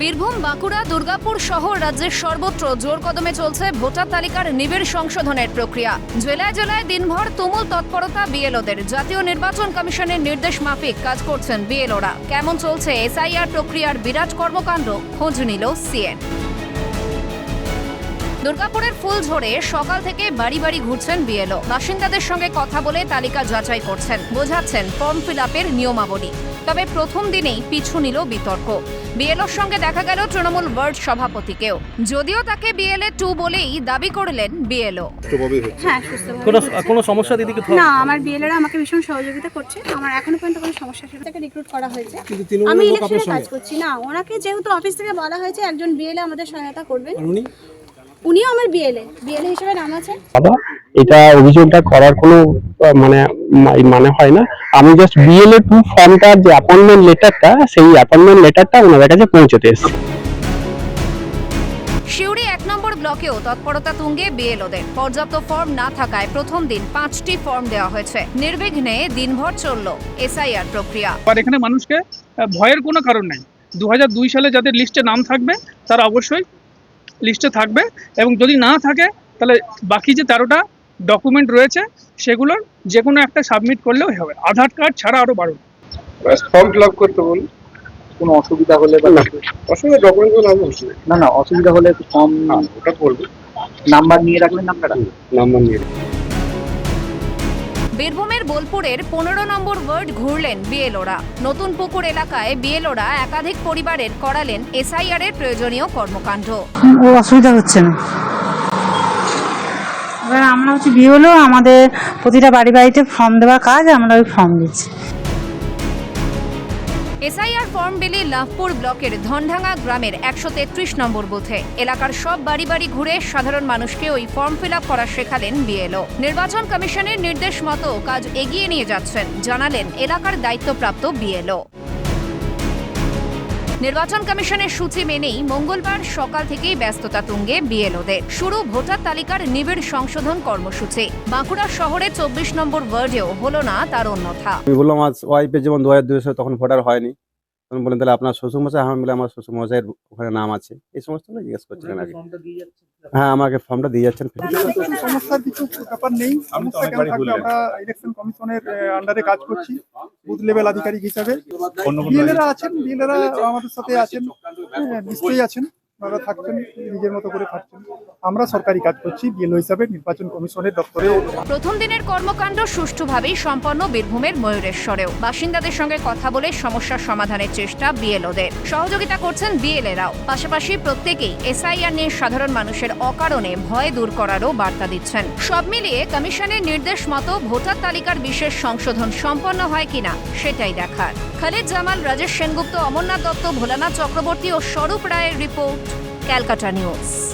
বীরভূম, বাঁকুড়া, দুর্গাপুর সহ রাজ্যের সর্বত্র জোর কদমে চলছে ভোটার তালিকার নিবিড় সংশোধনের প্রক্রিয়া। জেলায় জেলায় দিনভর তুমুল তৎপরতা বিএলওদের। জাতীয় নির্বাচন কমিশনের নির্দেশ মাফিক কাজ করছেন বিএলওরা। কেমন চলছে এসআইআর প্রক্রিয়ার বিরাট কর্মকাণ্ড? খোঁজ নিল সিএন। দুর্গাপুরের ফুল ঝরে সকাল থেকে বাড়ি বাড়ি ঘুরছেন বিএলও। বাসিন্দাদের সঙ্গে কথা বলে তালিকা যাচাই করছেন। বোঝাচ্ছেন ফর্ম ফিল আপের নিয়মাবলী। তবে প্রথম দিনেই পিছু নিল বিতর্ক। বিএলওর সঙ্গে দেখা গেল তৃণমূল ওয়ার্ড সভাপতিকেও। যদিও তাকে বিএলএ টু বলেই দাবি করলেন বিএলও। হ্যাঁ কোনো কোনো সমস্যা দিদিকে না আমার বিএলএরা আমাকে ভীষণ সহযোগিতা করছে। আমার এখনও পর্যন্ত কোনো সমস্যা সেটা থেকে রিক্রুট করা হয়েছে। আমি লোক ইলেকশনে কাজ করছি। না ওনাকে যেহেতু অফিস থেকে বলা হয়েছে একজন বিএলএ আমাদের সহায়তা করবেন। উনিও আমার বিএলএ বিএলএ হিসেবে নাম আছে। দাদা এটা অভিযোগটা করার কোনো মানে মানে হয় না। আমি জাস্ট বিএলএ টু ফর্মটার যে অ্যাপয়েন্টমেন্ট লেটারটা সেই অ্যাপয়েন্টমেন্ট লেটারটা ওনাদের কাছে পৌঁছতে এসেছে। শিউরি এক নম্বর ব্লকেও তৎপরতা তুঙ্গে বিএলওদের পর্যাপ্ত ফর্ম না থাকায় প্রথম দিন পাঁচটি ফর্ম দেওয়া হয়েছে। নির্বিঘ্নে দিনভর চলল এসআইআর প্রক্রিয়া। আর এখানে মানুষকে আহ, ভয়ের কোনো কারণ নেই। দু হাজার দুই সালে যাদের লিস্টে নাম থাকবে তারা অবশ্যই লিস্টে থাকবে এবং যদি না থাকে তাহলে বাকি যে তেরোটা ডকুমেন্ট রয়েছে সেগুলোর যে কোনো একটা সাবমিট করলেও হবে। আধার কার্ড ছাড়া আরও বারো ফর্ম ফিল আপ করতে বলুন। কোনো অসুবিধা হলে বা? অসুবিধা ডকুমেন্টগুলো না না অসুবিধা হলে ফর্ম হ্যাঁ ওটা করব। নাম্বার নিয়ে রাখবেন আপনারা। নাম্বার নিয়ে বীরভূমের বোলপুরের পনেরো নম্বর ওয়ার্ড ঘুরলেন বিএলওরা। নতুন পুকুর এলাকায় বিএলওরা একাধিক পরিবারের করালেন এসআইআর এর প্রয়োজনীয় কর্মকাণ্ড। অসুবিধা হচ্ছে না। এবার আমরা হচ্ছে বিয়ে হলো আমাদের প্রতিটা বাড়ি বাড়িতে ফর্ম দেওয়ার কাজ, আমরা ওই ফর্ম দিচ্ছি। এসআইআর ফর্ম বিলি লাভপুর ব্লকের ধনঢাঙ্গা গ্রামের একশো তেত্রিশ নম্বর বুথে। এলাকার সব বাড়ি বাড়ি ঘুরে সাধারণ মানুষকে ওই ফর্ম ফিল আপ করা শেখালেন বিএলও। নির্বাচন কমিশনের নির্দেশ মতো কাজ এগিয়ে নিয়ে যাচ্ছেন, জানালেন এলাকার দায়িত্বপ্রাপ্ত বিএলও। নির্বাচন কমিশনের সূচি মেনেই মঙ্গলবার সকাল থেকেই ব্যস্ততা তুঙ্গে বিএলওদের। শুরু ভোটার তালিকার নিবিড় সংশোধন কর্মসূচি। বাঁকুড়া শহরে চব্বিশ নম্বর ওয়ার্ডেও হলো না তার অন্যথা। বললাম, আজ ওয়াইপে যেমন দু হাজার দুই তখন ভোটার হয়নি তখন বলেন তাহলে আপনার শ্বশুরমশাই আমি বলে আমার শ্বশুরমশাইয়ের ওখানে নাম আছে। এই সমস্ত না জিজ্ঞেস করছিলেন আগে হ্যাঁ আমাকে ফর্মটা দিয়ে যাচ্ছেন। সমস্যার কিছু ব্যাপার নেই। সমস্যা কেন থাকবে? আমরা ইলেকশন কমিশনের আন্ডারে কাজ করছি। বুথ লেভেল আধিকারিক হিসাবে। বিএলএরা আছেন বিএলএরা আমাদের সাথে আছেন। হ্যাঁ, নিশ্চয়ই আছেন। ওনারা থাকছেন, নিজের মতো করে থাকছেন। আমরা সরকারি কাজ করছি, বিএলও হিসাবে নির্বাচন কমিশনের দপ্তরে প্রথম দিনের কর্মকাণ্ড সুষ্ঠুভাবেই সম্পন্ন বীরভূমের ময়ূরেশ্বরেও। বাসিন্দাদের সঙ্গে কথা বলে সমস্যার সমাধানের চেষ্টা বিএলওদের। সহযোগিতা করছেন বিএলএরাও। পাশাপাশি প্রত্যেকেই এসআইআর নিয়ে সাধারণ মানুষের অকারণে ভয় দূর করারও বার্তা দিচ্ছেন। সব মিলিয়ে কমিশনের নির্দেশ মতো ভোটার তালিকার বিশেষ সংশোধন সম্পন্ন হয় কিনা, সেটাই দেখার। খালিদ জামাল, রাজেশ সেনগুপ্ত, অমরনাথ দত্ত, ভোলানাথ চক্রবর্তী ও স্বরূপ রায়ের রিপোর্ট। ক্যালকাটা নিউজ।